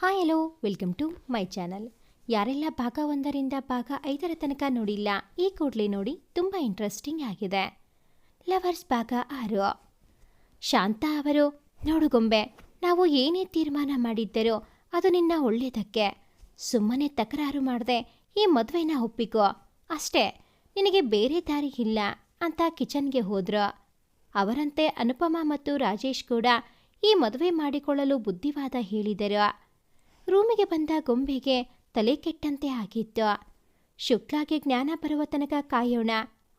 Hi hello welcome to my channel ಯಾರೆಲ್ಲ ಭಾಗ ಒಂದರಿಂದ ಭಾಗ ಐದರ ತನಕ ನೋಡಿಲ್ಲ, ಈ ಕೂಡಲೇ ನೋಡಿ ತುಂಬ ಇಂಟ್ರೆಸ್ಟಿಂಗ್ ಆಗಿದೆ. ಲವರ್ಸ್ ಭಾಗ ಆರು. ಶಾಂತ ಅವರು ನೋಡುಗೊಂಬೆ ನಾವು ಏನೇ ತೀರ್ಮಾನ ಮಾಡಿದ್ದರೋ ಅದು ನಿನ್ನ ಒಳ್ಳೆಯದಕ್ಕೆ ಸುಮ್ಮನೆ ತಕರಾರು ಮಾಡದೆ, ಈ ಮದುವೆನ ಒಪ್ಪಿಕೋ. ಅಷ್ಟೇ, ನಿನಗೆ ಬೇರೆ ದಾರಿ ಇಲ್ಲ ಅಂತ ಕಿಚನ್ಗೆ ಹೋದ್ರು. ಅವರಂತೆ ಅನುಪಮಾ ಮತ್ತು ರಾಜೇಶ್ ಕೂಡ ಈ ಮದುವೆ ಮಾಡಿಕೊಳ್ಳಲು ಬುದ್ಧಿವಾದ ಹೇಳಿದರು. ರೂಮಿಗೆ ಬಂದ ಗೊಂಬೆಗೆ ತಲೆ ಕೆಟ್ಟಂತೆ ಆಗಿತ್ತು ಶುಕ್ಲಾಗೆ ಜ್ಞಾನ ಬರುವ ತನಕ ಕಾಯೋಣ,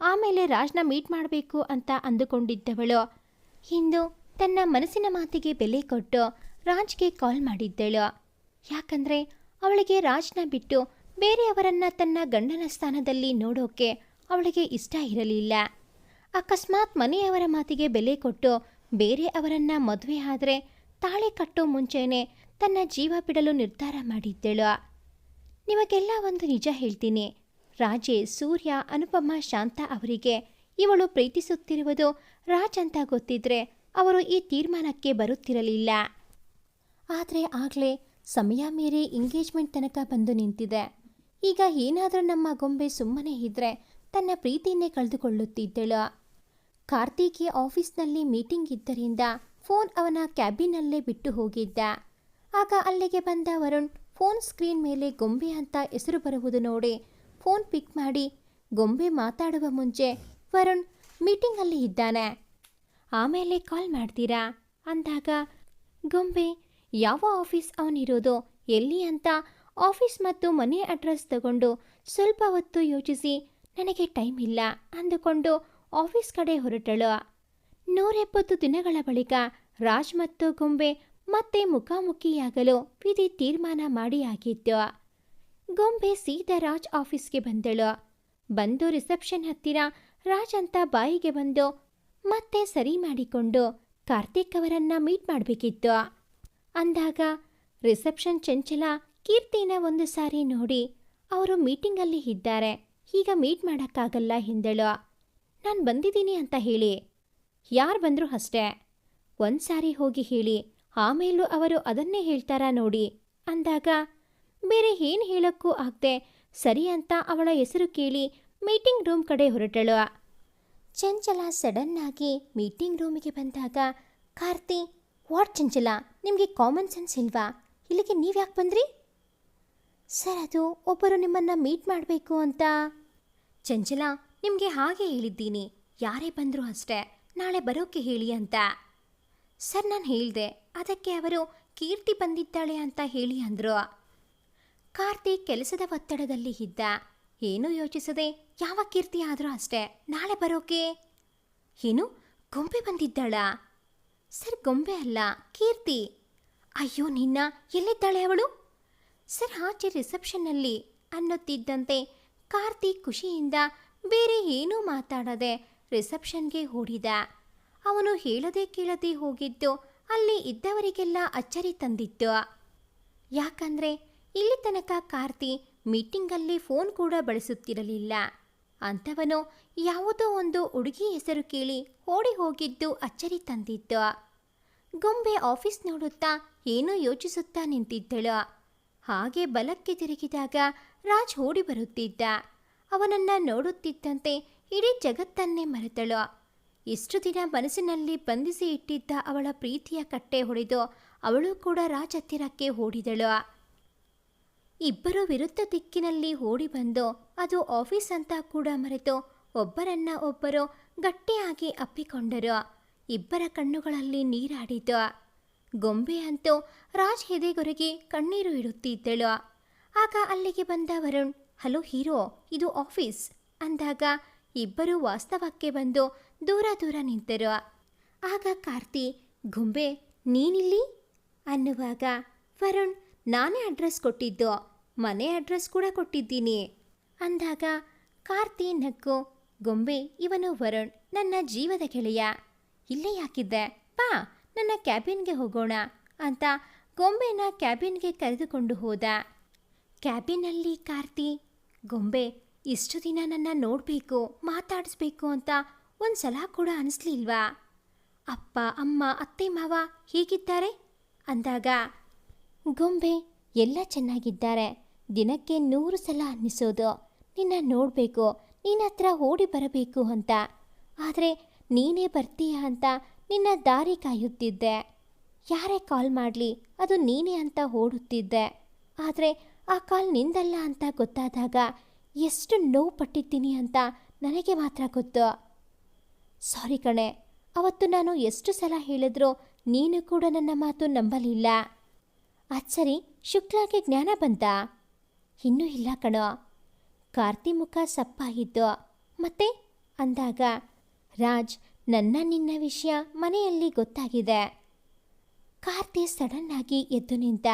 ಆಮೇಲೆ ರಾಜ್ನ ಮೀಟ್ ಮಾಡಬೇಕು ಅಂತ ಅಂದುಕೊಂಡಿದ್ದವಳು. ಇಂದು ತನ್ನ ಮನಸ್ಸಿನ ಮಾತಿಗೆ ಬೆಲೆ ಕೊಟ್ಟು ರಾಜ್ಗೆ ಕಾಲ್ ಮಾಡಿದ್ದಳು. ಯಾಕಂದ್ರೆ ಅವಳಿಗೆ ರಾಜ್ನ ಬಿಟ್ಟು ಬೇರೆಯವರನ್ನ ತನ್ನ ಗಂಡನ ಸ್ಥಾನದಲ್ಲಿ ನೋಡೋಕೆ ಅವಳಿಗೆ ಇಷ್ಟ ಇರಲಿಲ್ಲ. ಅಕಸ್ಮಾತ್ ಮನೆಯವರ ಮಾತಿಗೆ ಬೆಲೆ ಕೊಟ್ಟು ಬೇರೆ ಅವರನ್ನ ಮದುವೆ ಆದರೆ ತಾಳೆ ಕಟ್ಟೋ ಮುಂಚೆನೆ ತನ್ನ ಜೀವ ಬಿಡಲು ನಿರ್ಧಾರ ಮಾಡಿದ್ದಳು. ನಿಮಗೆಲ್ಲ ಒಂದು ನಿಜ ಹೇಳ್ತೀನಿ. ರಾಜೆ, ಸೂರ್ಯ, ಅನುಪಮ, ಶಾಂತ ಅವರಿಗೆ ಇವಳು ಪ್ರೀತಿಸುತ್ತಿರುವುದು ರಾಜ್ ಅಂತ ಗೊತ್ತಿದ್ರೆ ಅವರು ಈ ತೀರ್ಮಾನಕ್ಕೆ ಬರುತ್ತಿರಲಿಲ್ಲ. ಆದರೆ ಆಗಲೇ ಸಮಯ ಮೀರಿ ಎಂಗೇಜ್ಮೆಂಟ್ ತನಕ ಬಂದು ನಿಂತಿದೆ. ಈಗ ಏನಾದರೂ ನಮ್ಮ ಗೊಂಬೆ ಸುಮ್ಮನೆ ಇದ್ರೆ ತನ್ನ ಪ್ರೀತಿಯನ್ನೇ ಕಳೆದುಕೊಳ್ಳುತ್ತಿದ್ದಳು. ಕಾರ್ತಿಕ್ಗೆ ಆಫೀಸ್ನಲ್ಲಿ ಮೀಟಿಂಗ್ ಇದ್ದರಿಂದ ಫೋನ್ ಅವನ ಕ್ಯಾಬಿನಲ್ಲೇ ಬಿಟ್ಟು ಹೋಗಿದ್ದ. ಆಗ ಅಲ್ಲಿಗೆ ಬಂದ ವರುಣ್ ಫೋನ್ ಸ್ಕ್ರೀನ್ ಮೇಲೆ ಗೊಂಬೆ ಅಂತ ಹೆಸರು ಬರುವುದು ನೋಡಿ ಫೋನ್ ಪಿಕ್ ಮಾಡಿ ಗೊಂಬೆ ಮಾತಾಡುವ ಮುಂಚೆ ವರುಣ್ ಮೀಟಿಂಗಲ್ಲಿ ಇದ್ದಾನೆ. ಆಮೇಲೆ ಕಾಲ್ ಮಾಡ್ತೀರಾ? ಅಂದಾಗ ಗೊಂಬೆ ಯಾವ ಆಫೀಸ್ ಅವನಿರೋದು, ಎಲ್ಲಿ ಅಂತ ಆಫೀಸ್ ಮತ್ತು ಮನೆ ಅಡ್ರೆಸ್ ತಗೊಂಡು ಸ್ವಲ್ಪ ಹೊತ್ತು ಯೋಚಿಸಿ ನನಗೆ ಟೈಮ್ ಇಲ್ಲ ಅಂದುಕೊಂಡು ಆಫೀಸ್ ಕಡೆ ಹೊರಟಳು. ನೂರೆಪ್ಪತ್ತು ದಿನಗಳ ಬಳಿಕ ರಾಜ್ ಮತ್ತು ಗೊಂಬೆ ಮತ್ತೆ ಮುಖಾಮುಖಿಯಾಗಲು ವಿಧಿ ತೀರ್ಮಾನ ಮಾಡಿ ಆಗಿತ್ತು. ಗೊಂಬೆ ಸೀದಾ ರಾಜ್ ಆಫೀಸ್ಗೆ ಬಂದಳು. ಬಂದು ರಿಸೆಪ್ಷನ್ ಹತ್ತಿರ ರಾಜ್ ಅಂತ ಬಾಯಿಗೆ ಬಂದು ಮತ್ತೆ ಸರಿ ಮಾಡಿಕೊಂಡು ಕಾರ್ತಿಕ್ ಅವರನ್ನ ಮೀಟ್ ಮಾಡಬೇಕಿತ್ತು. ಅಂದಾಗ ರಿಸೆಪ್ಷನ್ ಚಂಚಲ ಕೀರ್ತಿನ ಒಂದು ಸಾರಿ ನೋಡಿ ಅವರು ಮೀಟಿಂಗಲ್ಲಿ ಇದ್ದಾರೆ. ಈಗ ಮೀಟ್ ಮಾಡೋಕ್ಕಾಗಲ್ಲ ಹಿಂದಳು ನಾನು ಬಂದಿದ್ದೀನಿ ಅಂತ ಹೇಳಿ. ಯಾರು ಬಂದರೂ ಅಷ್ಟೇ. ಒಂದು ಸಾರಿ ಹೋಗಿ ಹೇಳಿ. ಆಮೇಲೂ ಅವರು ಅದನ್ನೇ ಹೇಳ್ತಾರಾ ನೋಡಿ. ಅಂದಾಗ, ಬೇರೆ ಏನು ಹೇಳೋಕ್ಕೂ ಆಗದೆ ಸರಿ ಅಂತ ಅವಳ ಹೆಸರು ಕೇಳಿ ಮೀಟಿಂಗ್ ರೂಮ್ ಕಡೆ ಹೊರಟಳು. ಚಂಚಲ ಸಡನ್ನಾಗಿ ಮೀಟಿಂಗ್ ರೂಮಿಗೆ ಬಂದಾಗ, ಕಾರ್ತಿ, ವಾಟ್ ಚಂಚಲ, ನಿಮಗೆ ಕಾಮನ್ ಸೆನ್ಸ್ ಇಲ್ವಾ? ಇಲ್ಲಿಗೆ ನೀವು ಯಾಕೆ ಬಂದ್ರಿ? ಸರ್, ಅದು ಒಬ್ಬರು ನಿಮ್ಮನ್ನು ಮೀಟ್ ಮಾಡಬೇಕು ಅಂತ. ಚಂಚಲ, ನಿಮಗೆ ಹಾಗೆ ಹೇಳಿದ್ದೀನಿ. ಯಾರೇ ಬಂದರೂ ಅಷ್ಟೇ, ನಾಳೆ ಬರೋಕ್ಕೆ ಹೇಳಿ ಅಂತ. ಸರ್, ನಾನು ಹೇಳಿದೆ ಅದಕ್ಕೆ ಅವರು ಕೀರ್ತಿ ಬಂದಿದ್ದಾಳೆ ಅಂತ ಹೇಳಿ ಅಂದರು. ಕಾರ್ತಿಕ್ ಕೆಲಸದ ಒತ್ತಡದಲ್ಲಿ ಇದ್ದ. ಏನೂ ಯೋಚಿಸದೆ, ಯಾವ ಕೀರ್ತಿ ಆದರೂ ಅಷ್ಟೇ, ನಾಳೆ ಬರೋಕೆ? ಏನು, ಗೊಂಬೆ ಬಂದಿದ್ದಾಳ? ಸರ್, ಗೊಂಬೆ ಅಲ್ಲ, ಕೀರ್ತಿ. ಅಯ್ಯೋ, ನಿನ್ನ ಎಲ್ಲಿದ್ದಾಳೆ ಅವಳು? ಸರ್, ಆಚೆ ರಿಸೆಪ್ಷನ್ನಲ್ಲಿ ಅನ್ನುತ್ತಿದ್ದಂತೆ ಕಾರ್ತಿಕ್ ಖುಷಿಯಿಂದ ಬೇರೆ ಏನೂ ಮಾತಾಡದೆ ರಿಸೆಪ್ಷನ್ಗೆ ಓಡಿದ. ಅವನು ಹೇಳದೆ ಕೇಳದೆ ಹೋಗಿದ್ದು ಅಲ್ಲಿ ಇದ್ದವರಿಗೆಲ್ಲ ಅಚ್ಚರಿ ತಂದಿತ್ತು. ಯಾಕಂದ್ರೆ ಇಲ್ಲಿ ತನಕ ಕಾರ್ತಿ ಮೀಟಿಂಗಲ್ಲಿ ಫೋನ್ ಕೂಡ ಬಳಸುತ್ತಿರಲಿಲ್ಲ. ಅಂಥವನು ಯಾವುದೋ ಒಂದು ಹುಡುಗಿ ಹೆಸರು ಕೇಳಿ ಓಡಿ ಹೋಗಿದ್ದು ಅಚ್ಚರಿ ತಂದಿತ್ತು. ಗೊಂಬೆ ಆಫೀಸ್ ನೋಡುತ್ತಾ ಏನೋ ಯೋಚಿಸುತ್ತಾ ನಿಂತಿದ್ದಳು. ಹಾಗೆ ಬಲಕ್ಕೆ ತಿರುಗಿದಾಗ ರಾಜ್ ಓಡಿ ಬರುತ್ತಿದ್ದ. ಅವನನ್ನ ನೋಡುತ್ತಿದ್ದಂತೆ ಇಡೀ ಜಗತ್ತನ್ನೇ ಮರೆತಳು. ಇಷ್ಟು ದಿನ ಮನಸ್ಸಿನಲ್ಲಿ ಬಂಧಿಸಿ ಇಟ್ಟಿದ್ದ ಅವಳ ಪ್ರೀತಿಯ ಕಟ್ಟೆ ಹೊಡೆದು ಅವಳು ಕೂಡ ರಾಜ್ ಹತ್ತಿರಕ್ಕೆ ಓಡಿದಳು. ಇಬ್ಬರು ವಿರುದ್ಧ ದಿಕ್ಕಿನಲ್ಲಿ ಓಡಿ ಬಂದು ಅದು ಆಫೀಸ್ ಅಂತ ಕೂಡ ಮರೆತು ಒಬ್ಬರನ್ನ ಒಬ್ಬರು ಗಟ್ಟಿಯಾಗಿ ಅಪ್ಪಿಕೊಂಡರು. ಇಬ್ಬರ ಕಣ್ಣುಗಳಲ್ಲಿ ನೀರಾಡಿತು. ಗೊಂಬೆ ಅಂತೂ ರಾಜ್ ಹೆದೆಗೊರಗಿ ಕಣ್ಣೀರು ಇಡುತ್ತಿದ್ದಳು. ಆಗ ಅಲ್ಲಿಗೆ ಬಂದ ವರುಣ್, ಹಲೋ ಹೀರೋ, ಇದು ಆಫೀಸ್? ಅಂದಾಗ ಇಬ್ಬರು ವಾಸ್ತವಕ್ಕೆ ಬಂದು ದೂರ ದೂರ ನಿಂತರು ಆಗ ಕಾರ್ತಿ, ಗೊಂಬೆ, ನೀನಿಲ್ಲಿ? ಅನ್ನುವಾಗ, ವರುಣ್, ನಾನೇ ಅಡ್ರೆಸ್ ಕೊಟ್ಟಿದ್ದು. ಮನೆ ಅಡ್ರೆಸ್ ಕೂಡ ಕೊಟ್ಟಿದ್ದೀನಿ. ಅಂದಾಗ ಕಾರ್ತಿ ನಕ್ಕು ಗೊಂಬೆ, ಇವನು ವರುಣ್, ನನ್ನ ಜೀವದ ಗೆಳೆಯ. ಇಲ್ಲೇ ಯಾಕಿದ್ದೆ? ಬಾ, ನನ್ನ ಕ್ಯಾಬಿನ್ಗೆ ಹೋಗೋಣ ಅಂತ ಗೊಂಬೆನ ಕ್ಯಾಬಿನ್ಗೆ ಕರೆದುಕೊಂಡು ಹೋದ. ಕ್ಯಾಬಿನಲ್ಲಿ ಕಾರ್ತಿ, ಗೊಂಬೆ, ಇಷ್ಟು ದಿನ ನನ್ನ ನೋಡಬೇಕು, ಮಾತಾಡಿಸ್ಬೇಕು ಅಂತ ಒಂದು ಸಲ ಕೂಡ ಅನಿಸ್ಲಿಲ್ವಾ? ಅಪ್ಪ, ಅಮ್ಮ, ಅತ್ತೆ, ಮಾವ ಹೇಗಿದ್ದಾರೆ? ಅಂದಾಗ, ಗೊಂಬೆ, ಎಲ್ಲ ಚೆನ್ನಾಗಿದ್ದಾರೆ. ದಿನಕ್ಕೆ ನೂರು ಸಲ ಅನ್ನಿಸೋದು. ನಿನ್ನ ನೋಡಬೇಕು, ನಿನ್ನ ಹತ್ರ ಓಡಿ ಬರಬೇಕು ಅಂತ. ಆದರೆ ನೀನೇ ಬರ್ತೀಯ ಅಂತ ನಿನ್ನ ದಾರಿ ಕಾಯುತ್ತಿದ್ದೆ. ಯಾರೇ ಕಾಲ್ ಮಾಡಲಿ, ಅದು ನೀನೇ ಅಂತ ಓಡುತ್ತಿದ್ದೆ. ಆದರೆ ಆ ಕಾಲ್ ನಿಂದಲ್ಲ ಅಂತ ಗೊತ್ತಾದಾಗ, ಎಷ್ಟು ನೋವು ಪಟ್ಟಿದ್ದೀನಿ ಅಂತ ನನಗೆ ಮಾತ್ರ ಗೊತ್ತು. ಸಾರಿ ಕಣೆ, ಅವತ್ತು ನಾನು ಎಷ್ಟು ಸಲ ಹೇಳಿದ್ರೂ ನೀನು ಕೂಡ ನನ್ನ ಮಾತು ನಂಬಲಿಲ್ಲ. ಅಚ್ಚರಿ ಶುಕ್ಲಾಗೆ ಜ್ಞಾನ ಬಂತ? ಇನ್ನೂ ಇಲ್ಲ ಕಣೋ. ಕಾರ್ತಿ ಮುಖ ಸಪ್ಪಾಗಿದ್ದು ಮತ್ತೆ? ಅಂದಾಗ, ರಾಜ್, ನನ್ನ ನಿನ್ನ ವಿಷಯ ಮನೆಯಲ್ಲಿ ಗೊತ್ತಾಗಿದೆ. ಕಾರ್ತಿ ಸಡನ್ ಆಗಿ ಎದ್ದು ನಿಂತ,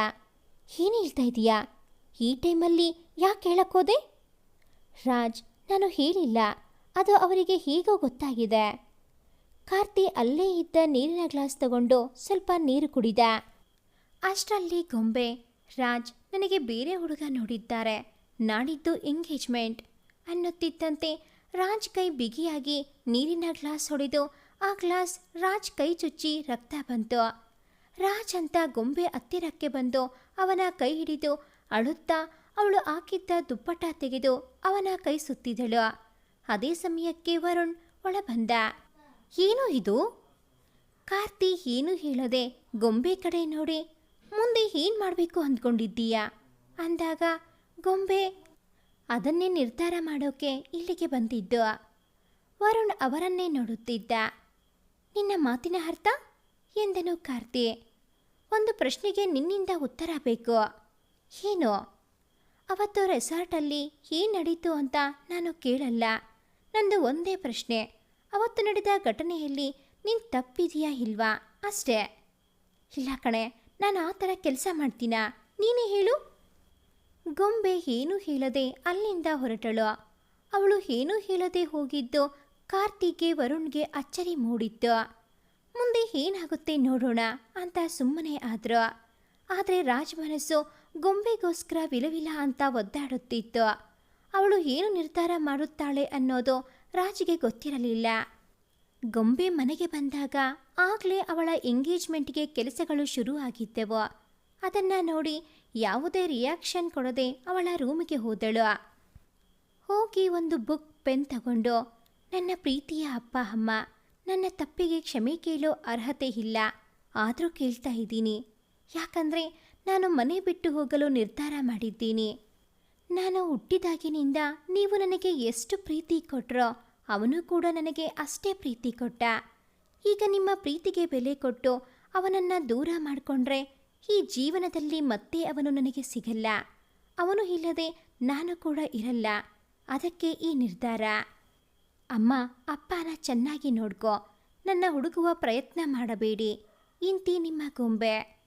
ಏನು ಹೇಳ್ತಾ ಇದೀಯಾ? ಈ ಟೈಮಲ್ಲಿ ಯಾಕೆ ಹೇಳಕ್ಕೋದೆ ರಾಜ್, ನಾನು ಹೇಳಿಲ್ಲ. ಅದು ಅವರಿಗೆ ಹೀಗೋ ಗೊತ್ತಾಗಿದೆ. ಕಾರ್ತಿ ಅಲ್ಲೇ ಇದ್ದ ನೀರಿನ ಗ್ಲಾಸ್ ತಗೊಂಡು ಸ್ವಲ್ಪ ನೀರು ಕುಡಿದ. ಅಷ್ಟರಲ್ಲಿ ಗೊಂಬೆ, ರಾಜ್ ನನಗೆ ಬೇರೆ ಹುಡುಗ ನೋಡಿದ್ದಾರೆ. ನಾಡಿದ್ದು ಎಂಗೇಜ್ಮೆಂಟ್. ಅನ್ನುತ್ತಿದ್ದಂತೆ ರಾಜ್ ಕೈ ಬಿಗಿಯಾಗಿ ನೀರಿನ ಗ್ಲಾಸ್ ಹೊಡೆದು ಆ ಗ್ಲಾಸ್ ರಾಜ್ ಕೈ ಚುಚ್ಚಿ ರಕ್ತ ಬಂತು. ರಾಜ್ ಅಂತ ಗೊಂಬೆ ಹತ್ತಿರಕ್ಕೆ ಬಂದು ಅವನ ಕೈ ಹಿಡಿದು ಅಳುತ್ತಾ ಅವಳು ಹಾಕಿದ್ದ ದುಪ್ಪಟ್ಟ ತೆಗೆದು ಅವನ ಕೈ ಸುತ್ತಿದಳು. ಅದೇ ಸಮಯಕ್ಕೆ ವರುಣ್ ಒಳಬಂದ. ಏನು ಇದು? ಕಾರ್ತಿ ಏನು ಹೇಳದೆ ಗೊಂಬೆ ಕಡೆ ನೋಡಿ, ಮುಂದೆ ಏನು ಮಾಡಬೇಕು ಅಂದ್ಕೊಂಡಿದ್ದೀಯಾ? ಅಂದಾಗ ಗೊಂಬೆ ಅದನ್ನೇ ನಿರ್ಧಾರ ಮಾಡೋಕೆ ಇಲ್ಲಿಗೆ ಬಂದಿದ್ದು. ವರುಣ್ ಅವರನ್ನೇ ನೋಡುತ್ತಿದ್ದ. ನಿನ್ನ ಮಾತಿನ ಅರ್ಥ? ಎಂದನು ಕಾರ್ತಿ. ಒಂದು ಪ್ರಶ್ನೆಗೆ ನಿನ್ನಿಂದ ಉತ್ತರ ಬೇಕು. ಏನು? ಅವತ್ತು ರೆಸಾರ್ಟಲ್ಲಿ ಏನು ನಡೀತು ಅಂತ ನಾನು ಕೇಳಲ್ಲ. ನಂದು ಒಂದೇ ಪ್ರಶ್ನೆ. ಅವತ್ತು ನಡೆದ ಘಟನೆಯಲ್ಲಿ ನೀನು ತಪ್ಪಿದೆಯಾ ಇಲ್ವಾ? ಅಷ್ಟೇ. ಇಲ್ಲ ಕಣೆ, ನಾನು ಆ ಥರ ಕೆಲಸ ಮಾಡ್ತೀನ? ನೀನೇ ಹೇಳು. ಗೊಂಬೆ ಏನೂ ಹೇಳದೆ ಅಲ್ಲಿಂದ ಹೊರಟಳು. ಅವಳು ಏನೂ ಹೇಳದೆ ಹೋಗಿದ್ದು ಕಾರ್ತಿಗೆ ವರುಣ್ಗೆ ಅಚ್ಚರಿ ಮೂಡಿತ್ತು. ಮುಂದೆ ಏನಾಗುತ್ತೆ ನೋಡೋಣ ಅಂತ ಸುಮ್ಮನೆ ಆದ್ರು. ಆದರೆ ರಾಜ್ ಮನಸ್ಸು ಗೊಂಬೆಗೋಸ್ಕರ ವಿಲವಿಲ ಅಂತ ಒದ್ದಾಡುತ್ತಿತ್ತು. ಅವಳು ಏನು ನಿರ್ಧಾರ ಮಾಡುತ್ತಾಳೆ ಅನ್ನೋದು ರಾಜಿಗೆ ಗೊತ್ತಿರಲಿಲ್ಲ. ಗೊಂಬೆ ಮನೆಗೆ ಬಂದಾಗ ಆಗಲೇ ಅವಳ ಎಂಗೇಜ್ಮೆಂಟ್ಗೆ ಕೆಲಸಗಳು ಶುರು ಆಗಿದ್ದೆವು ಅದನ್ನು ನೋಡಿ ಯಾವುದೇ ರಿಯಾಕ್ಷನ್ ಕೊಡದೆ ಅವಳ ರೂಮಿಗೆ ಹೋದಳು. ಹೋಗಿ ಒಂದು ಬುಕ್ ಪೆನ್ ತಗೊಂಡು, ನನ್ನ ಪ್ರೀತಿಯ ಅಪ್ಪ, ಅಮ್ಮ, ನನ್ನ ತಪ್ಪಿಗೆ ಕ್ಷಮೆ ಕೇಳೋ ಅರ್ಹತೆ ಇಲ್ಲ, ಆದರೂ ಕೇಳ್ತಾ ಇದ್ದೀನಿ. ಯಾಕಂದರೆ ನಾನು ಮನೆ ಬಿಟ್ಟು ಹೋಗಲು ನಿರ್ಧಾರ ಮಾಡಿದ್ದೀನಿ. ನಾನು ಹುಟ್ಟಿದಾಗಿನಿಂದ ನೀವು ನನಗೆ ಎಷ್ಟು ಪ್ರೀತಿ ಕೊಟ್ರೋ ಅವನು ಕೂಡ ನನಗೆ ಅಷ್ಟೇ ಪ್ರೀತಿ ಕೊಟ್ಟ. ಈಗ ನಿಮ್ಮ ಪ್ರೀತಿಗೆ ಬೆಲೆ ಕೊಟ್ಟು ಅವನನ್ನು ದೂರ ಮಾಡಿಕೊಂಡ್ರೆ ಈ ಜೀವನದಲ್ಲಿ ಮತ್ತೆ ಅವನು ನನಗೆ ಸಿಗಲ್ಲ. ಅವನು ಇಲ್ಲದೆ ನಾನು ಕೂಡ ಇರಲ್ಲ. ಅದಕ್ಕೆ ಈ ನಿರ್ಧಾರ. ಅಮ್ಮ, ಅಪ್ಪನ ಚೆನ್ನಾಗಿ ನೋಡ್ಕೋ. ನನ್ನ ಹುಡುಗುವ ಪ್ರಯತ್ನ ಮಾಡಬೇಡಿ. ಇಂತಿ ನಿಮ್ಮ ಗೊಂಬೆ.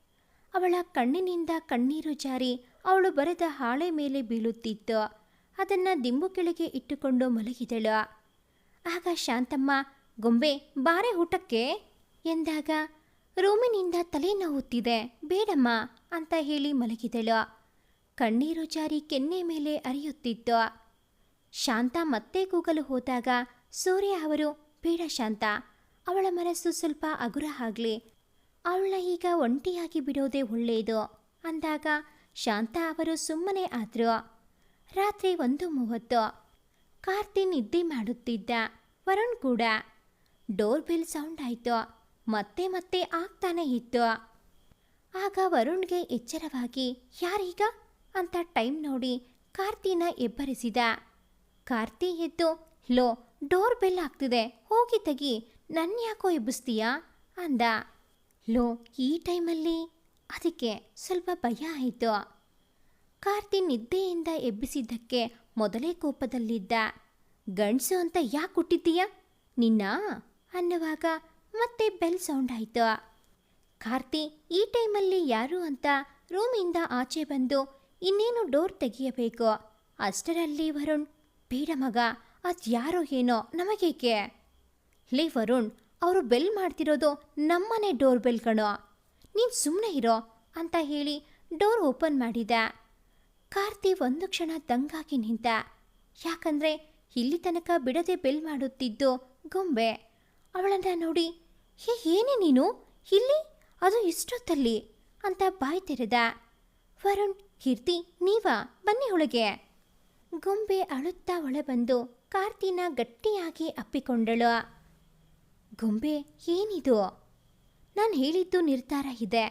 ಅವಳ ಕಣ್ಣಿನಿಂದ ಕಣ್ಣೀರು ಜಾರಿ ಅವಳು ಬರೆದ ಹಾಳೆ ಮೇಲೆ ಬೀಳುತ್ತಿತ್ತು ಅದನ್ನು ದಿಂಬು ಕೆಳಗೆ ಇಟ್ಟುಕೊಂಡು ಮಲಗಿದಳು. ಆಗ ಶಾಂತಮ್ಮ, ಗೊಂಬೆ, ಬಾರೆ ಊಟಕ್ಕೆ? ಎಂದಾಗ, ರೂಮಿನಿಂದ ತಲೆ ನೋವುತ್ತಿದೆ ಬೇಡಮ್ಮ, ಅಂತ ಹೇಳಿ ಮಲಗಿದಳು. ಕಣ್ಣೀರು ಜಾರಿ ಕೆನ್ನೆ ಮೇಲೆ ಅರಿಯುತ್ತಿತ್ತು ಶಾಂತ ಮತ್ತೆ ಕೂಗಲು ಹೋದಾಗ ಸೂರ್ಯ ಅವರು, ಬೇಡ ಶಾಂತ, ಅವಳ ಮನಸ್ಸು ಸ್ವಲ್ಪ ಹಗುರ ಆಗಲಿ ಅವಳ ಈಗ ಒಂಟಿಯಾಗಿ ಬಿಡೋದೇ ಒಳ್ಳೆಯದು ಅಂದಾಗ ಶಾಂತ ಅವರು ಸುಮ್ಮನೆ ಆದರು. ರಾತ್ರಿ ಒಂದು ಮೂವತ್ತು. ಕಾರ್ತಿ ನಿದ್ದೆ ಮಾಡುತ್ತಿದ್ದ. ವರುಣ್ ಕೂಡ. ಡೋರ್ ಬೆಲ್ ಸೌಂಡ್ ಆಯಿತು. ಮತ್ತೆ ಮತ್ತೆ ಆಗ್ತಾನೆ ಇತ್ತು. ಆಗ ವರುಣ್ಗೆ ಎಚ್ಚರವಾಗಿ, ಯಾರೀಗ? ಅಂತ ಟೈಮ್ ನೋಡಿ ಕಾರ್ತಿನ ಎಬ್ಬರಿಸಿದ ಕಾರ್ತಿ ಎದ್ದು, ಲೋ, ಡೋರ್ ಬೆಲ್ ಆಗ್ತಿದೆ. ಹೋಗಿ ತೆಗಿ. ನನ್ನ ಯಾಕೋ ಎಬ್ಬಿಸ್ತೀಯಾ? ಅಂದ. ಲೋ, ಈ ಟೈಮಲ್ಲಿ ಅದಕ್ಕೆ ಸ್ವಲ್ಪ ಭಯ ಆಯಿತು. ಕಾರ್ತಿ ನಿದ್ದೆಯಿಂದ ಎಬ್ಬಿಸಿದ್ದಕ್ಕೆ ಮೊದಲೇ ಕೋಪದಲ್ಲಿದ್ದ, ಗಂಡ್ಸು ಅಂತ ಯಾಕೆ ಹುಟ್ಟಿದ್ದೀಯ? ನಿನ್ನ? ಅನ್ನುವಾಗ ಮತ್ತೆ ಬೆಲ್ ಸೌಂಡ್ ಆಯಿತು. ಕಾರ್ತಿ, ಈ ಟೈಮಲ್ಲಿ ಯಾರು ಅಂತ ರೂಮಿಂದ ಆಚೆ ಬಂದು ಇನ್ನೇನು ಡೋರ್ ತೆಗೆಯಬೇಕು? ಅಷ್ಟರಲ್ಲಿ ವರುಣ್, ಬೇಡ ಮಗ, ಅದು ಯಾರೋ ಏನೋ, ನಮಗೇಕೆ? ಲೇ ವರುಣ್, ಅವರು ಬೆಲ್ ಮಾಡ್ತಿರೋದು ನಮ್ಮನೆ ಡೋರ್ ಬೆಲ್ ಕಣೋ. ನೀನು ಸುಮ್ಮನೆ ಇರೋ ಅಂತ ಹೇಳಿ ಡೋರ್ ಓಪನ್ ಮಾಡಿದ. ಕಾರ್ತಿ ಒಂದು ಕ್ಷಣ ದಂಗಾಗಿ ನಿಂತ ಯಾಕಂದ್ರೆ ಇಲ್ಲಿ ತನಕ ಬಿಡದೆ ಬೆಲ್ ಮಾಡುತ್ತಿದ್ದು ಗೊಂಬೆ. ಅವಳನ್ನ ನೋಡಿ, ಹೇ, ಏನೇ ನೀನು? ಇಲ್ಲಿ? ಅದು ಇಷ್ಟೊತ್ತಲ್ಲಿ ಅಂತ ಬಾಯಿ ತೆರೆದ. ವರುಣ್, ಕೀರ್ತಿ, ನೀವಾ? ಬನ್ನಿ ಒಳಗೆ. ಗೊಂಬೆ ಅಳುತ್ತಾ ಒಳಬಂದು ಕಾರ್ತಿನ ಗಟ್ಟಿಯಾಗಿ ಅಪ್ಪಿಕೊಂಡಳು. ಗೊಂಬೆ ಏನಿದು? ನಾನು ಹೇಳಿದ್ದು ನಿರ್ಧಾರ ಇದೆ.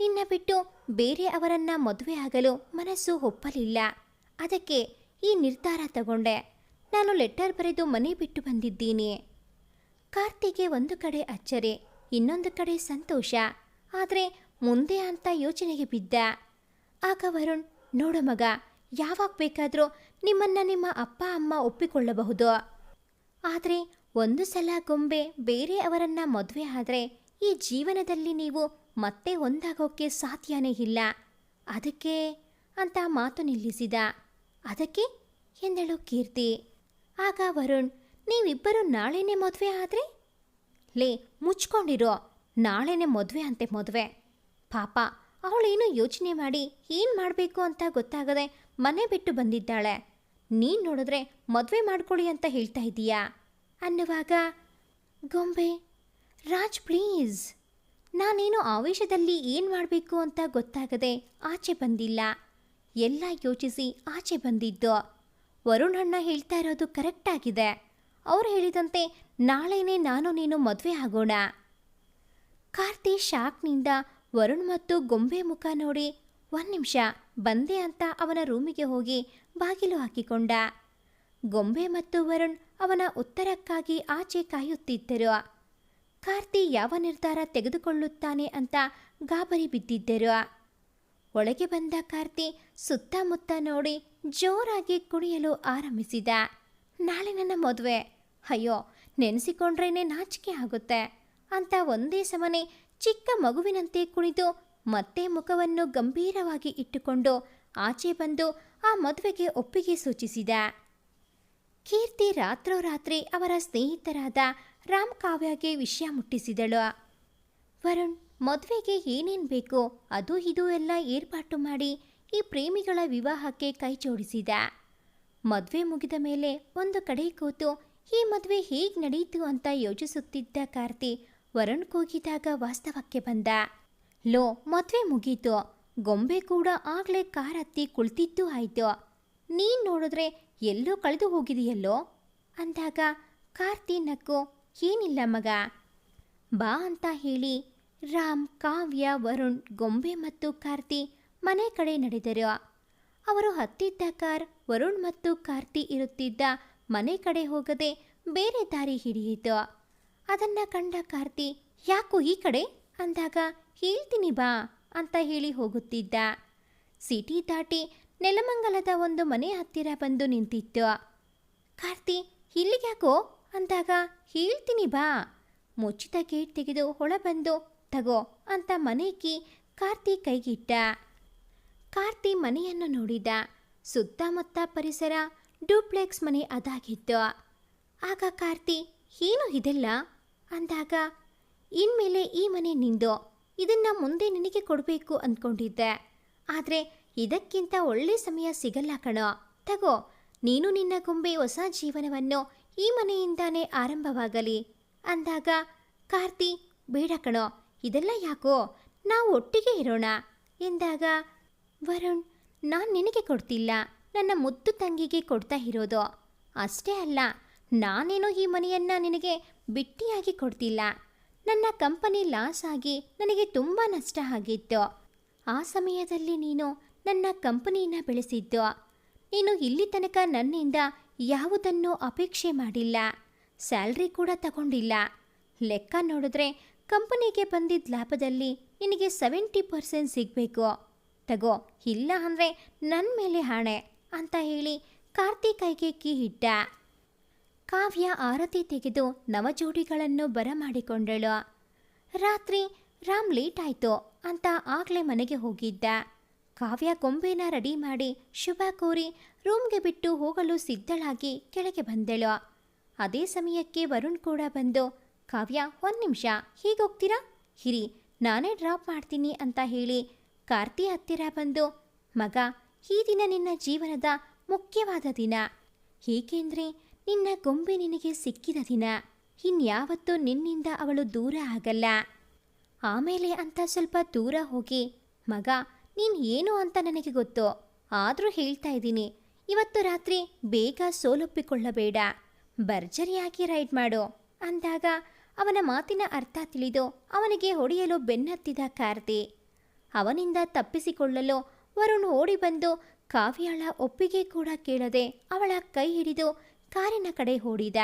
ನಿನ್ನ ಬಿಟ್ಟು ಬೇರೆ ಅವರನ್ನ ಮದುವೆ ಆಗಲು ಮನಸ್ಸು ಒಪ್ಪಲಿಲ್ಲ. ಅದಕ್ಕೆ ಈ ನಿರ್ಧಾರ ತಗೊಂಡೆ. ನಾನು ಲೆಟರ್ ಬರೆದು ಮನೆ ಬಿಟ್ಟು ಬಂದಿದ್ದೀನಿ. ಕಾರ್ತಿಗೆ ಒಂದು ಕಡೆ ಅಚ್ಚರಿ, ಇನ್ನೊಂದು ಕಡೆ ಸಂತೋಷ. ಆದರೆ ಮುಂದೆ ಅಂತ ಯೋಚನೆಗೆ ಬಿದ್ದ. ಆಗ ವರುಣ್, ನೋಡು ಮಗ, ಯಾವಾಗ ಬೇಕಾದರೂ ನಿಮ್ಮನ್ನ ನಿಮ್ಮ ಅಪ್ಪ, ಅಮ್ಮ ಒಪ್ಪಿಕೊಳ್ಳಬಹುದು. ಆದರೆ ಒಂದು ಸಲ ಗೊಂಬೆ ಬೇರೆ ಅವರನ್ನ ಮದುವೆ ಆದರೆ ಈ ಜೀವನದಲ್ಲಿ ನೀವು ಮತ್ತೆ ಒಂದಾಗೋಕ್ಕೆ ಸಾಧ್ಯನೇ ಇಲ್ಲ. ಅದಕ್ಕೆ ಅಂತ ಮಾತು ನಿಲ್ಲಿಸಿದ. ಅದಕ್ಕೆ ಎಂದಳು ಕೀರ್ತಿ. ಆಗ ವರುಣ್, ನೀವಿಬ್ಬರು ನಾಳೆನೇ ಮದುವೆ ಆದರೆ? ಲೇ, ಮುಚ್ಕೊಂಡಿರೋ, ನಾಳೆನೇ ಮದುವೆ ಅಂತೆ ಮದುವೆ. ಪಾಪ, ಅವಳೇನು ಯೋಚನೆ ಮಾಡಿ ಏನು ಮಾಡಬೇಕು ಅಂತ ಗೊತ್ತಾಗದೆ ಮನೆ ಬಿಟ್ಟು ಬಂದಿದ್ದಾಳೆ. ನೀನು ನೋಡಿದ್ರೆ ಮದುವೆ ಮಾಡ್ಕೊಳ್ಳಿ ಅಂತ ಹೇಳ್ತಾ ಇದ್ದೀಯಾ ಅನ್ನುವಾಗ, ಗೊಂಬೆ ರಾಜ್ ಪ್ಲೀಸ್ ನಾನೇನು ಆವೇಶದಲ್ಲಿ ಏನು ಮಾಡಬೇಕು ಅಂತ ಗೊತ್ತಾಗದೆ ಆಚೆ ಬಂದಿಲ್ಲ. ಎಲ್ಲ ಯೋಚಿಸಿ ಆಚೆ ಬಂದಿದ್ದು. ವರುಣ್ ಅಣ್ಣ ಹೇಳ್ತಾ ಇರೋದು ಕರೆಕ್ಟ್ ಆಗಿದೆ. ಅವ್ರು ಹೇಳಿದಂತೆ ನಾಳೆನೇ ನಾನು ನೀನು ಮದುವೆ ಆಗೋಣ. ಕಾರ್ತಿ ಶಾಕ್ನಿಂದ ವರುಣ್ ಮತ್ತು ಗೊಂಬೆ ಮುಖ ನೋಡಿ ಒಂದು ನಿಮಿಷ, ಬಂದೆ ಅಂತ ಅವನ ರೂಮಿಗೆ ಹೋಗಿ ಬಾಗಿಲು ಹಾಕಿಕೊಂಡ. ಗೊಂಬೆ ಮತ್ತು ವರುಣ್ ಅವನ ಉತ್ತರಕ್ಕಾಗಿ ಆಚೆ ಕಾಯುತ್ತಿದ್ದರು. ಕಾರ್ತಿ ಯಾವ ನಿರ್ಧಾರ ತೆಗೆದುಕೊಳ್ಳುತ್ತಾನೆ ಅಂತ ಗಾಬರಿ ಬಿದ್ದಿದ್ದರು. ಒಳಗೆ ಬಂದ ಕಾರ್ತಿ ಸುತ್ತಮುತ್ತ ನೋಡಿ ಜೋರಾಗಿ ಕುಣಿಯಲು ಆರಂಭಿಸಿದ. ನಾಳೆ ನನ್ನ ಮದುವೆ. ಅಯ್ಯೋ, ನೆನೆಸಿಕೊಂಡ್ರೇನೆ ನಾಚಿಕೆ ಆಗುತ್ತೆ. ಅಂತ ಒಂದೇ ಸಮನೆ ಚಿಕ್ಕ ಮಗುವಿನಂತೆ ಕುಣಿದು ಮತ್ತೆ ಮುಖವನ್ನು ಗಂಭೀರವಾಗಿ ಇಟ್ಟುಕೊಂಡು ಆಚೆ ಬಂದು ಆ ಮದುವೆಗೆ ಒಪ್ಪಿಗೆ ಸೂಚಿಸಿದ. ಕೀರ್ತಿ ರಾತ್ರೋರಾತ್ರಿ ಅವರ ಸ್ನೇಹಿತರಾದ ರಾಮ್ ಕಾವ್ಯಗೆ ವಿಷಯ ಮುಟ್ಟಿಸಿದಳು. ವರುಣ್, ಮದುವೆಗೆ ಏನೇನು ಬೇಕೋ? ಅದು ಇದು ಎಲ್ಲ ಏರ್ಪಾಟು ಮಾಡಿ ಈ ಪ್ರೇಮಿಗಳ ವಿವಾಹಕ್ಕೆ ಕೈ ಜೋಡಿಸಿದ. ಮದುವೆ ಮುಗಿದ ಮೇಲೆ ಒಂದು ಕಡೆ ಕೂತು ಈ ಮದುವೆ ಹೇಗೆ ನಡೆಯಿತು ಅಂತ ಯೋಚಿಸುತ್ತಿದ್ದ ಕಾರ್ತಿ ವರುಣ್ ಕೂಗಿದಾಗ ವಾಸ್ತವಕ್ಕೆ ಬಂದ. ಲೋ, ಮದುವೆ ಮುಗೀತು. ಗೊಂಬೆ ಕೂಡ ಆಗ್ಲೇ ಕಾರ್ ಹತ್ತಿ ಕುಳಿತಿದ್ದು ಆಯ್ತು. ನೀನ್ ನೋಡಿದ್ರೆ ಎಲ್ಲೋ ಕಳೆದು ಹೋಗಿದೆಯಲ್ಲೋ? ಅಂದಾಗ ಕಾರ್ತಿ ನಕ್ಕು ಏನಿಲ್ಲ ಮಗ. ಬಾ ಅಂತ ಹೇಳಿ ರಾಮ್, ಕಾವ್ಯ, ವರುಣ್, ಗೊಂಬೆ ಮತ್ತು ಕಾರ್ತಿ ಮನೆ ಕಡೆ ನಡೆದರು. ಅವರು ಹತ್ತಿದ್ದ ಕಾರ್ ವರುಣ್ ಮತ್ತು ಕಾರ್ತಿ ಇರುತ್ತಿದ್ದ ಮನೆ ಕಡೆ ಹೋಗದೆ ಬೇರೆ ದಾರಿ ಹಿಡಿಯಿತು. ಅದನ್ನ ಕಂಡ ಕಾರ್ತಿ, ಯಾಕೋ ಈ ಕಡೆ? ಅಂದಾಗ, ಹೇಳ್ತೀನಿ ಬಾ ಅಂತ ಹೇಳಿ ಹೋಗುತ್ತಿದ್ದ. ಸಿಟಿ ದಾಟಿ ನೆಲಮಂಗಲದ ಒಂದು ಮನೆ ಹತ್ತಿರ ಬಂದು ನಿಂತಿತ್ತು. ಕಾರ್ತಿ, ಇಲ್ಲಿಗ್ಯಾಕೋ? ಅಂದಾಗ ಹೇಳ್ತೀನಿ ಬಾ. ಮುಚ್ಚಿದ ಗೇಟ್ ತೆಗೆದು ಹೊಳ ಬಂದು ತಗೋ ಅಂತ ಮನೆಗೆ ಕಾರ್ತಿ ಕೈಗಿಟ್ಟ. ಕಾರ್ತಿ ಮನೆಯನ್ನು ನೋಡಿದ. ಸುತ್ತಮುತ್ತ ಪರಿಸರ ಡೂಪ್ಲೆಕ್ಸ್ ಮನೆ ಅದಾಗಿತ್ತು. ಆಗ ಕಾರ್ತಿ, ಏನು ಇದೆಲ್ಲ? ಅಂದಾಗ, ಇನ್ಮೇಲೆ ಈ ಮನೆ ನಿಂದು. ಇದನ್ನ ಮುಂದೆ ನಿನಗೆ ಕೊಡಬೇಕು ಅಂದ್ಕೊಂಡಿದ್ದೆ ಆದರೆ ಇದಕ್ಕಿಂತ ಒಳ್ಳೆ ಸಮಯ ಸಿಗಲ್ಲ ಕಣೋ. ತಗೋ, ನೀನು ನಿನ್ನ ಗೊಂಬೆ ಹೊಸ ಜೀವನವನ್ನು ಈ ಮನೆಯಿಂದಾನೇ ಆರಂಭವಾಗಲಿ. ಅಂದಾಗ, ಕಾರ್ತಿ, ಬೇಡ ಕಣೋ, ಇದೆಲ್ಲ ಯಾಕೋ? ನಾವು ಒಟ್ಟಿಗೆ ಇರೋಣ. ಎಂದಾಗ, ವರುಣ್, ನಾನು ನಿನಗೆ ಕೊಡ್ತಿಲ್ಲ. ನನ್ನ ಮುದ್ದು ತಂಗಿಗೆ ಕೊಡ್ತಾ ಇರೋದು. ಅಷ್ಟೇ ಅಲ್ಲ, ನಾನೇನೋ ಈ ಮನೆಯನ್ನು ನಿನಗೆ ಬಿಟ್ಟಿಯಾಗಿ ಕೊಡ್ತಿಲ್ಲ. ನನ್ನ ಕಂಪನಿ ಲಾಸ್ ಆಗಿ ನನಗೆ ತುಂಬ ನಷ್ಟ ಆಗಿತ್ತು. ಆ ಸಮಯದಲ್ಲಿ ನೀನು ನನ್ನ ಕಂಪನಿಯನ್ನು ಬೆಳೆಸಿದ್ದು. ನೀನು ಇಲ್ಲಿ ತನಕ ನನ್ನಿಂದ ಯಾವುದನ್ನೂ ಅಪೇಕ್ಷೆ ಮಾಡಿಲ್ಲ. ಸ್ಯಾಲ್ರಿ ಕೂಡ ತಗೊಂಡಿಲ್ಲ. ಲೆಕ್ಕ ನೋಡಿದ್ರೆ ಕಂಪನಿಗೆ ಬಂದಿದ್ದ ಲಾಭದಲ್ಲಿ ನಿನಗೆ ಸೆವೆಂಟಿ ಪರ್ಸೆಂಟ್ ಸಿಗಬೇಕು. ತಗೋ, ಇಲ್ಲ ಅಂದರೆ ನನ್ನ ಮೇಲೆ ಹಾಣೆ ಅಂತ ಹೇಳಿ ಕಾರ್ತಿಕೈಗೆ ಕೀ ಇಟ್ಟ ಕಾವ್ಯ ಆರತಿ ತೆಗೆದು ನವಜೋಡಿಗಳನ್ನು ಬರಮಾಡಿಕೊಂಡಳು. ರಾತ್ರಿ, ರಾಮ್ ಲೇಟ್ ಆಯಿತು ಅಂತ ಆಗ್ಲೇ ಮನೆಗೆ ಹೋಗಿದ್ದ. ಕಾವ್ಯ ಗೊಂಬೆನ ರೆಡಿ ಮಾಡಿ ಶುಭ ಕೋರಿ ರೂಮ್ಗೆ ಬಿಟ್ಟು ಹೋಗಲು ಸಿದ್ಧಳಾಗಿ ಕೆಳಗೆ ಬಂದಳು. ಅದೇ ಸಮಯಕ್ಕೆ ವರುಣ್ ಕೂಡ ಬಂದು, ಕಾವ್ಯ, ಒಂದು ನಿಮಿಷ, ಹೀಗೋಗ್ತೀರಾ? ಹಿರಿ, ನಾನೇ ಡ್ರಾಪ್ ಮಾಡ್ತೀನಿ ಅಂತ ಹೇಳಿ ಕಾರ್ತಿ ಹತ್ತಿರ ಬಂದು, ಮಗ, ಈ ದಿನ ನಿನ್ನ ಜೀವನದ ಮುಖ್ಯವಾದ ದಿನ. ಏಕೆಂದ್ರೆ ನಿನ್ನ ಗೊಂಬೆ ನಿನಗೆ ಸಿಕ್ಕಿದ ದಿನ. ಇನ್ಯಾವತ್ತೂ ನಿನ್ನಿಂದ ಅವಳು ದೂರ ಆಗಲ್ಲ. ಆಮೇಲೆ ಅಂತ ಸ್ವಲ್ಪ ದೂರ ಹೋಗಿ, ಮಗ ನೀನು ಏನು ಅಂತ ನನಗೆ ಗೊತ್ತು. ಆದರೂ ಹೇಳ್ತಾ ಇದ್ದೀನಿ. ಇವತ್ತು ರಾತ್ರಿ ಬೇಗ ಸೋಲೊಪ್ಪಿಕೊಳ್ಳಬೇಡ. ಭರ್ಜರಿಯಾಗಿ ರೈಡ್ ಮಾಡು. ಅಂದಾಗ ಅವನ ಮಾತಿನ ಅರ್ಥ ತಿಳಿದು ಅವನಿಗೆ ಹೊಡೆಯಲು ಬೆನ್ನತ್ತಿದ ಕಾರ್ತಿ. ಅವನಿಂದ ತಪ್ಪಿಸಿಕೊಳ್ಳಲು ವರುಣ್ ಓಡಿ ಬಂದು ಕಾವ್ಯಾಳ ಒಪ್ಪಿಗೆ ಕೂಡ ಕೇಳದೆ ಅವಳ ಕೈ ಹಿಡಿದು ಕಾರಿನ ಕಡೆ ಓಡಿದ.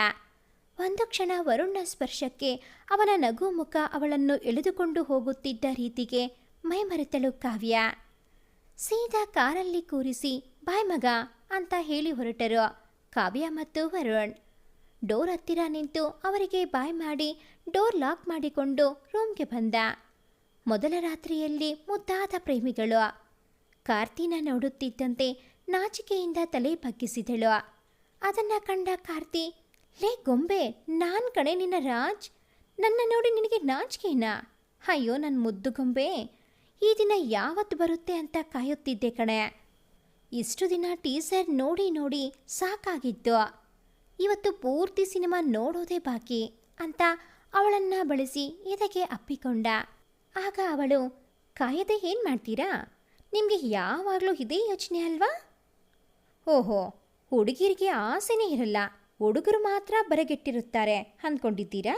ಒಂದು ಕ್ಷಣ ವರುಣ್ನ ಸ್ಪರ್ಶಕ್ಕೆ ಅವನ ನಗು ಮುಖ ಅವಳನ್ನು ಎಳೆದುಕೊಂಡು ಹೋಗುತ್ತಿದ್ದ ರೀತಿಗೆ ಮೈಮರೆತಳು ಕಾವ್ಯ. ಸೀದಾ ಕಾರಲ್ಲಿ ಕೂರಿಸಿ, ಬಾಯ್ ಮಗ ಅಂತ ಹೇಳಿ ಹೊರಟರು ಕಾವ್ಯ ಮತ್ತು ವರುಣ್. ಡೋರ್ ಹತ್ತಿರ ನಿಂತು ಅವರಿಗೆ ಬಾಯ್ ಮಾಡಿ, ಡೋರ್ ಲಾಕ್ ಮಾಡಿಕೊಂಡು ರೂಮ್ಗೆ ಬಂದ. ಮೊದಲ ರಾತ್ರಿಯಲ್ಲಿ ಮುದ್ದಾದ ಪ್ರೇಮಿಗಳು. ಕಾರ್ತಿನ ನೋಡುತ್ತಿದ್ದಂತೆ ನಾಚಿಕೆಯಿಂದ ತಲೆ ಬಗ್ಗಿಸಿದಳು. ಅದನ್ನ ಕಂಡ ಕಾರ್ತಿ, ಲೇ ಗೊಂಬೆ, ನಾನ್ ಕಣೆ ನಿನ್ನ ರಾಜ್? ನನ್ನ ನೋಡಿ ನಿನಗೆ ನಾಚಿಕೆನಾ? ಅಯ್ಯೋ ನನ್ನ ಮುದ್ದು ಗೊಂಬೆ. ಈ ದಿನ ಯಾವತ್ತು ಬರುತ್ತೆ ಅಂತ ಕಾಯುತ್ತಿದ್ದೆ ಕಣೆ. ಇಷ್ಟು ದಿನ ಟೀಸರ್ ನೋಡಿ ನೋಡಿ ಸಾಕಾಗಿತ್ತು. ಇವತ್ತು ಪೂರ್ತಿ ಸಿನಿಮಾ ನೋಡೋದೇ ಬಾಕಿ ಅಂತ ಅವಳನ್ನ ಬಳಸಿ ಎದೆಗೆ ಅಪ್ಪಿಕೊಂಡ. ಆಗ ಅವಳು, ಕಾಯದೆ ಏನು ಮಾಡ್ತೀರಾ? ನಿಮಗೆ ಯಾವಾಗಲೂ ಇದೇ ಯೋಚನೆ ಅಲ್ವಾ? ಓಹೋ, ಹುಡುಗಿರಿಗೆ ಆಸೆನೇ ಇರಲ್ಲ. ಹುಡುಗರು ಮಾತ್ರ ಬರಗೆಟ್ಟಿರುತ್ತಾರೆ. ಅಂದ್ಕೊಂಡಿದ್ದೀರಾ?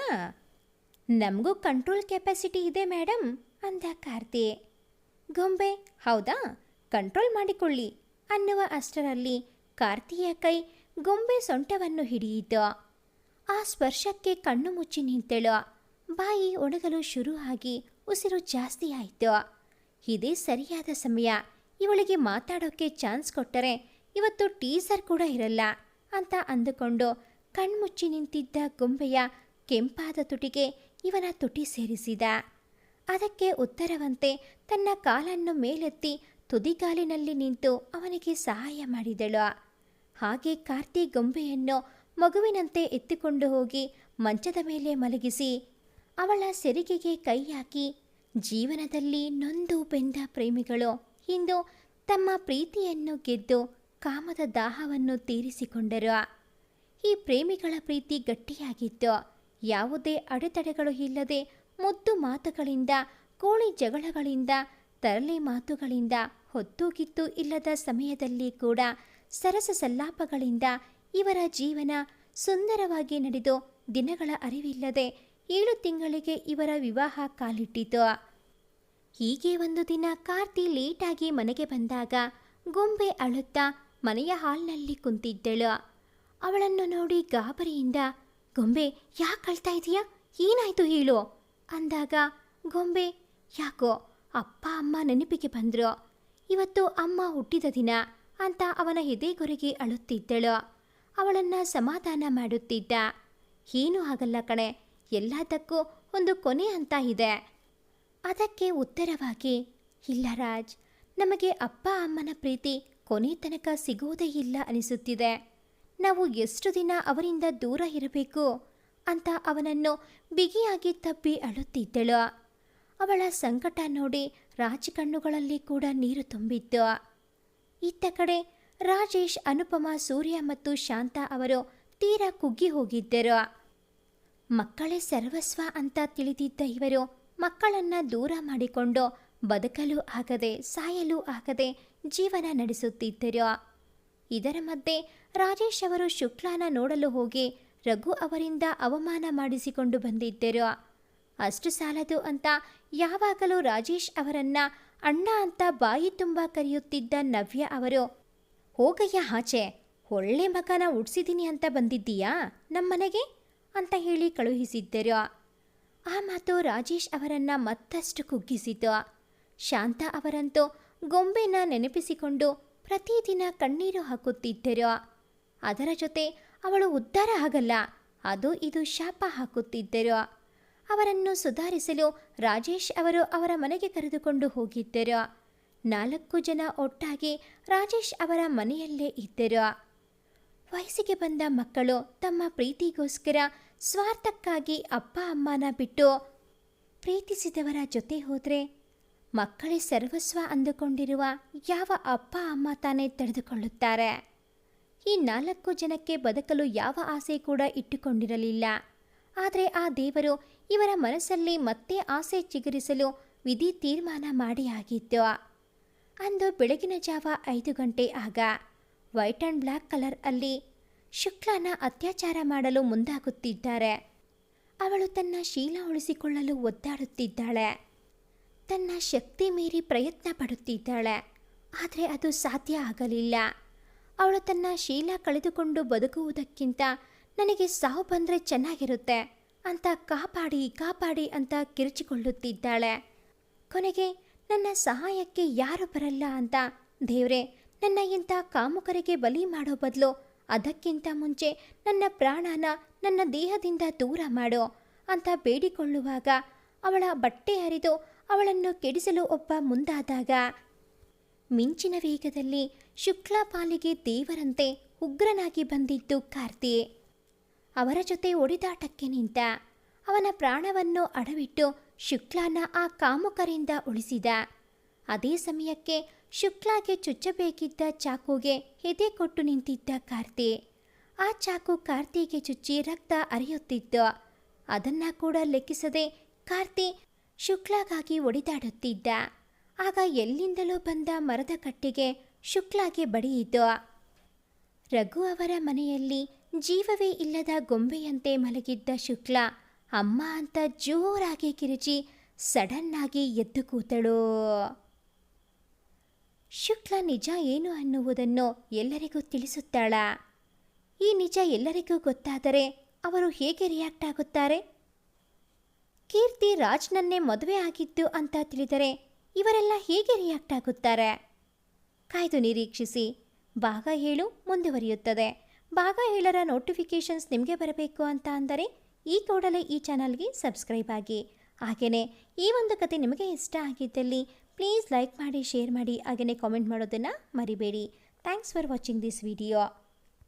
ನಮಗೂ ಕಂಟ್ರೋಲ್ ಕೆಪಾಸಿಟಿ ಇದೆ ಮೇಡಮ್ ಅಂದ ಕಾರ್ತಿ. ಗೊಂಬೆ. ಹೌದಾ? ಕಂಟ್ರೋಲ್ ಮಾಡಿಕೊಳ್ಳಿ. ಅನ್ನುವ ಅಷ್ಟರಲ್ಲಿ ಕಾರ್ತಿಯ ಕೈ ಗೊಂಬೆ ಸೊಂಟವನ್ನು ಹಿಡಿಯಿತು. ಆ ಸ್ಪರ್ಶಕ್ಕೆ ಕಣ್ಣು ಮುಚ್ಚಿ ನಿಂತಳು. ಬಾಯಿ ಒಣಗಲು ಶುರು ಆಗಿ ಉಸಿರು ಜಾಸ್ತಿ ಆಯಿತು. ಇದೇ ಸರಿಯಾದ ಸಮಯ. ಇವಳಿಗೆ ಮಾತಾಡೋಕ್ಕೆ ಚಾನ್ಸ್ ಕೊಟ್ಟರೆ ಇವತ್ತು ಟೀಸರ್ ಕೂಡ ಇರಲ್ಲ ಅಂತ ಅಂದುಕೊಂಡು ಕಣ್ಮುಚ್ಚಿ ನಿಂತಿದ್ದ ಗೊಂಬೆಯ ಕೆಂಪಾದ ತುಟಿಗೆ ಇವನ ತುಟಿ ಸೇರಿಸಿದ. ಅದಕ್ಕೆ ಉತ್ತರವಂತೆ ತನ್ನ ಕಾಲನ್ನು ಮೇಲೆತ್ತಿ ತುದಿಗಾಲಿನಲ್ಲಿ ನಿಂತು ಅವನಿಗೆ ಸಹಾಯ ಮಾಡಿದಳು. ಹಾಗೆ ಕಾರ್ತಿ ಗೊಂಬೆಯನ್ನು ಮಗುವಿನಂತೆ ಎತ್ತಿಕೊಂಡು ಹೋಗಿ ಮಂಚದ ಮೇಲೆ ಮಲಗಿಸಿ ಅವಳ ಸೆರಿಗೆಗೆ ಕೈ ಹಾಕಿ ಜೀವನದಲ್ಲಿ ನೊಂದು ಬೆಂದ ಪ್ರೇಮಿಗಳು, ಇಂದು ತಮ್ಮ ಪ್ರೀತಿಯನ್ನು ಗೆದ್ದು ಕಾಮದ ದಾಹವನ್ನು ತೀರಿಸಿಕೊಂಡರು. ಈ ಪ್ರೇಮಿಗಳ ಪ್ರೀತಿ ಗಟ್ಟಿಯಾಗಿತ್ತು. ಯಾವುದೇ ಅಡೆತಡೆಗಳು ಇಲ್ಲದೆ ಮುದ್ದು ಮಾತುಗಳಿಂದ, ಕೋಳಿ ಜಗಳಗಳಿಂದ, ತರಲೆ ಮಾತುಗಳಿಂದ ಹೊತ್ತುಗಿತ್ತು ಇಲ್ಲದ ಸಮಯದಲ್ಲಿ ಕೂಡ ಸರಸ ಸಲ್ಲಾಪಗಳಿಂದ ಇವರ ಜೀವನ ಸುಂದರವಾಗಿ ನಡೆದು ದಿನಗಳ ಅರಿವಿಲ್ಲದೆ ಏಳು ತಿಂಗಳಿಗೆ ಇವರ ವಿವಾಹ ಕಾಲಿಟ್ಟಿತು. ಹೀಗೆ ಒಂದು ದಿನ ಕಾರ್ತಿ ಲೇಟಾಗಿ ಮನೆಗೆ ಬಂದಾಗ ಗೊಂಬೆ ಅಳುತ್ತಾ ಮನೆಯ ಹಾಲ್ನಲ್ಲಿ ಕುಂತಿದ್ದಳು. ಅವಳನ್ನು ನೋಡಿ ಗಾಬರಿಯಿಂದ, ಗೊಂಬೆ, ಯಾಕೆ ಅಳ್ತಾ ಇದೀಯಾ? ಏನಾಯ್ತು ಹೇಳು? ಅಂದಾಗ ಗೊಂಬೆ ಯಾಕೋ ಅಪ್ಪ ಅಮ್ಮ ನೆನಪಿಗೆ ಬಂದ್ರು. ಇವತ್ತು ಅಮ್ಮ ಹುಟ್ಟಿದ ದಿನ ಅಂತ ಅವನ ಎದೆಗೊರೆಗೆ ಅಳುತ್ತಿದ್ದಳು. ಅವಳನ್ನ ಸಮಾಧಾನ ಮಾಡುತ್ತಿದ್ದ. ಏನೂ ಆಗಲ್ಲ ಕಣೆ, ಎಲ್ಲದಕ್ಕೂ ಒಂದು ಕೊನೆ ಅಂತ ಇದೆ. ಅದಕ್ಕೆ ಉತ್ತರವಾಗಿ, ಇಲ್ಲ ರಾಜ್, ನಮಗೆ ಅಪ್ಪ ಅಮ್ಮನ ಪ್ರೀತಿ ಕೊನೆ ತನಕ ಸಿಗುವುದೇ ಇಲ್ಲ ಅನಿಸುತ್ತಿದೆ. ನಾವು ಎಷ್ಟು ದಿನ ಅವರಿಂದ ದೂರ ಇರಬೇಕು? ಅಂತ ಅವನನ್ನು ಬಿಗಿಯಾಗಿ ತಬ್ಬಿ ಅಳುತ್ತಿದ್ದಳು. ಅವಳ ಸಂಕಟ ನೋಡಿ ರಾಜಕಣ್ಣುಗಳಲ್ಲಿ ಕೂಡ ನೀರು ತುಂಬಿತ್ತು. ಇತ್ತ ಕಡೆ ರಾಜೇಶ್, ಅನುಪಮ, ಸೂರ್ಯ ಮತ್ತು ಶಾಂತ ಅವರು ತೀರಾ ಕುಗ್ಗಿ ಹೋಗಿದ್ದರು. ಮಕ್ಕಳೇ ಸರ್ವಸ್ವ ಅಂತ ತಿಳಿದಿದ್ದ ಇವರು ಮಕ್ಕಳನ್ನ ದೂರ ಮಾಡಿಕೊಂಡು ಬದುಕಲು ಆಗದೆ, ಸಾಯಲು ಆಗದೆ ಜೀವನ ನಡೆಸುತ್ತಿದ್ದರು. ಇದರ ಮಧ್ಯೆ ರಾಜೇಶ್ ಅವರು ಶುಕ್ಲಾನ ನೋಡಲು ಹೋಗಿ ರಘು ಅವರಿಂದ ಅವಮಾನ ಮಾಡಿಸಿಕೊಂಡು ಬಂದಿದ್ದರು. ಅಷ್ಟು ಸಾಲದು ಅಂತ ಯಾವಾಗಲೂ ರಾಜೇಶ್ ಅವರನ್ನ ಅಣ್ಣ ಅಂತ ಬಾಯಿ ತುಂಬ ಕರೆಯುತ್ತಿದ್ದ ನವ್ಯ ಅವರು, ಹೋಗಯ್ಯ ಆಚೆ, ಒಳ್ಳೆ ಮಗನ ಉಡ್ಸಿದ್ದೀನಿ ಅಂತ ಬಂದಿದ್ದೀಯಾ ನಮ್ಮನೆಗೆ? ಅಂತ ಹೇಳಿ ಕಳುಹಿಸಿದ್ದರು. ಆ ಮಾತು ರಾಜೇಶ್ ಅವರನ್ನ ಮತ್ತಷ್ಟು ಕುಗ್ಗಿಸಿತು. ಶಾಂತ ಅವರಂತೂ ಗೊಂಬೆನ ನೆನಪಿಸಿಕೊಂಡು ಪ್ರತಿದಿನ ಕಣ್ಣೀರು ಹಾಕುತ್ತಿದ್ದರು. ಅದರ ಜೊತೆ ಅವಳು ಉದ್ಧಾರ ಆಗಲ್ಲ. ಅದು ಇದು ಶಾಪ ಹಾಕುತ್ತಿದ್ದರು. ಅವರನ್ನು ಸುಧಾರಿಸಲು ರಾಜೇಶ್ ಅವರು ಅವರ ಮನೆಗೆ ಕರೆದುಕೊಂಡು ಹೋಗಿದ್ದರು. ನಾಲ್ಕು ಜನ ಒಟ್ಟಾಗಿ ರಾಜೇಶ್ ಅವರ ಮನೆಯಲ್ಲೇ ಇದ್ದರು. ವಯಸ್ಸಿಗೆ ಬಂದ ಮಕ್ಕಳು ತಮ್ಮ ಪ್ರೀತಿಗೋಸ್ಕರ ಸ್ವಾರ್ಥಕ್ಕಾಗಿ ಅಪ್ಪ ಅಮ್ಮನ ಬಿಟ್ಟು ಪ್ರೀತಿಸಿದವರ ಜೊತೆ ಹೋದರೆ ಮಕ್ಕಳೇ ಸರ್ವಸ್ವ ಅಂದುಕೊಂಡಿರುವ ಯಾವ ಅಪ್ಪ ಅಮ್ಮ ತಾನೇ ತಡೆದುಕೊಳ್ಳುತ್ತಾರೆ ಈ ನಾಲ್ಕು ಜನಕ್ಕೆ ಬದುಕಲು ಯಾವ ಆಸೆ ಕೂಡ ಇಟ್ಟುಕೊಂಡಿರಲಿಲ್ಲ. ಆದರೆ ಆ ದೇವರು ಇವರ ಮನಸ್ಸಲ್ಲಿ ಮತ್ತೆ ಆಸೆ ಚಿಗುರಿಸಲು ವಿಧಿ ತೀರ್ಮಾನ ಮಾಡಿ ಆಗಿತ್ತು ಅಂದು ಬೆಳಗಿನ ಜಾವ ಐದು ಗಂಟೆ ಆಗ ವೈಟ್ ಆ್ಯಂಡ್ ಬ್ಲ್ಯಾಕ್ ಕಲರ್ ಅಲ್ಲಿ ಶುಕ್ಲನ ಅತ್ಯಾಚಾರ ಮಾಡಲು ಮುಂದಾಗುತ್ತಿದ್ದಾರೆ. ಅವಳು ತನ್ನ ಶೀಲ ಉಳಿಸಿಕೊಳ್ಳಲು ಒದ್ದಾಡುತ್ತಿದ್ದಾಳೆ. ತನ್ನ ಶಕ್ತಿ ಮೀರಿ ಪ್ರಯತ್ನ ಪಡುತ್ತಿದ್ದಾಳೆ. ಆದರೆ ಅದು ಸಾಧ್ಯ ಆಗಲಿಲ್ಲ. ಅವಳು ತನ್ನ ಶೀಲ ಕಳೆದುಕೊಂಡು ಬದುಕುವುದಕ್ಕಿಂತ ನನಗೆ ಸಾವು ಬಂದರೆ ಚೆನ್ನಾಗಿರುತ್ತೆ ಅಂತ ಕಾಪಾಡಿ ಕಾಪಾಡಿ ಅಂತ ಕಿರುಚಿಕೊಳ್ಳುತ್ತಿದ್ದಾಳೆ. ಕೊನೆಗೆ ನನ್ನ ಸಹಾಯಕ್ಕೆ ಯಾರು ಬರಲ್ಲ ಅಂತ ದೇವ್ರೆ, ನನ್ನ ಇಂಥ ಕಾಮುಕರಿಗೆ ಬಲಿ ಮಾಡೋ ಬದಲು ಅದಕ್ಕಿಂತ ಮುಂಚೆ ನನ್ನ ಪ್ರಾಣನ ನನ್ನ ದೇಹದಿಂದ ದೂರ ಮಾಡು ಅಂತ ಬೇಡಿಕೊಳ್ಳುವಾಗ ಅವಳ ಬಟ್ಟೆ ಹರಿದು ಅವಳನ್ನು ಕೆಡಿಸಲು ಒಬ್ಬ ಮುಂದಾದಾಗ ಮಿಂಚಿನ ವೇಗದಲ್ಲಿ ಶುಕ್ಲಾ ಪಾಲಿಗೆ ದೇವರಂತೆ ಉಗ್ರನಾಗಿ ಬಂದಿದ್ದು ಕಾರ್ತಿಯೇ. ಅವರ ಜೊತೆ ಒಡಿದಾಟಕ್ಕೆ ನಿಂತ ಅವನ ಪ್ರಾಣವನ್ನು ಅಡವಿಟ್ಟು ಶುಕ್ಲಾನ ಆ ಕಾಮುಕರಿಂದ ಉಳಿಸಿದ. ಅದೇ ಸಮಯಕ್ಕೆ ಶುಕ್ಲಾಗೆ ಚುಚ್ಚಬೇಕಿದ್ದ ಚಾಕುಗೆ ಎದೆ ಕೊಟ್ಟು ನಿಂತಿದ್ದ ಕಾರ್ತಿ ಆ ಚಾಕು ಕಾರ್ತಿಗೆ ಚುಚ್ಚಿ ರಕ್ತ ಅರಿಯುತ್ತಿತ್ತು ಅದನ್ನ ಕೂಡ ಲೆಕ್ಕಿಸದೆ ಕಾರ್ತಿ ಶುಕ್ಲಾಗಾಗಿ ಒಡಿದಾಡುತ್ತಿದ್ದ. ಆಗ ಎಲ್ಲಿಂದಲೋ ಬಂದ ಮರದ ಕಟ್ಟಿಗೆ ಶುಕ್ಲಾಗೆ ಬಡಿಯಿತು. ರಘು ಅವರ ಮನೆಯಲ್ಲಿ ಜೀವವೇ ಇಲ್ಲದ ಗೊಂಬೆಯಂತೆ ಮಲಗಿದ್ದ ಶುಕ್ಲ ಅಮ್ಮ ಅಂತ ಜೋರಾಗಿ ಕಿರಿಚಿ ಸಡನ್ನಾಗಿ ಎದ್ದು ಕೂತಳು. ಶುಕ್ಲ ನಿಜ ಏನು ಅನ್ನುವುದನ್ನು ಎಲ್ಲರಿಗೂ ತಿಳಿಸುತ್ತಾಳ? ಈ ನಿಜ ಎಲ್ಲರಿಗೂ ಗೊತ್ತಾದರೆ ಅವರು ಹೇಗೆ ರಿಯಾಕ್ಟ್ ಆಗುತ್ತಾರೆ? ಕೀರ್ತಿ ರಾಜ್ನನ್ನೇ ಮದುವೆ ಆಗಿದ್ದು ಅಂತ ತಿಳಿದರೆ ಇವರೆಲ್ಲ ಹೇಗೆ ರಿಯಾಕ್ಟ್ ಆಗುತ್ತಾರೆ? ಕಾಯ್ದು ನಿರೀಕ್ಷಿಸಿ. ಭಾಗ ಏಳು ಮುಂದುವರಿಯುತ್ತದೆ. ಭಾಗ ಏಳರ ನೋಟಿಫಿಕೇಷನ್ಸ್ ನಿಮಗೆ ಬರಬೇಕು ಅಂತ ಅಂದರೆ ಈ ಕೂಡಲೇ ಈ ಚಾನಲ್ಗೆ ಸಬ್ಸ್ಕ್ರೈಬ್ ಆಗಿ. ಹಾಗೆಯೇ ಈ ಒಂದು ಕತೆ ನಿಮಗೆ ಇಷ್ಟ ಆಗಿದ್ದಲ್ಲಿ ಪ್ಲೀಸ್ ಲೈಕ್ ಮಾಡಿ ಶೇರ್ ಮಾಡಿ ಹಾಗೆಯೇ ಕಾಮೆಂಟ್ ಮಾಡೋದನ್ನು ಮರಿಬೇಡಿ. Thanks for watching this video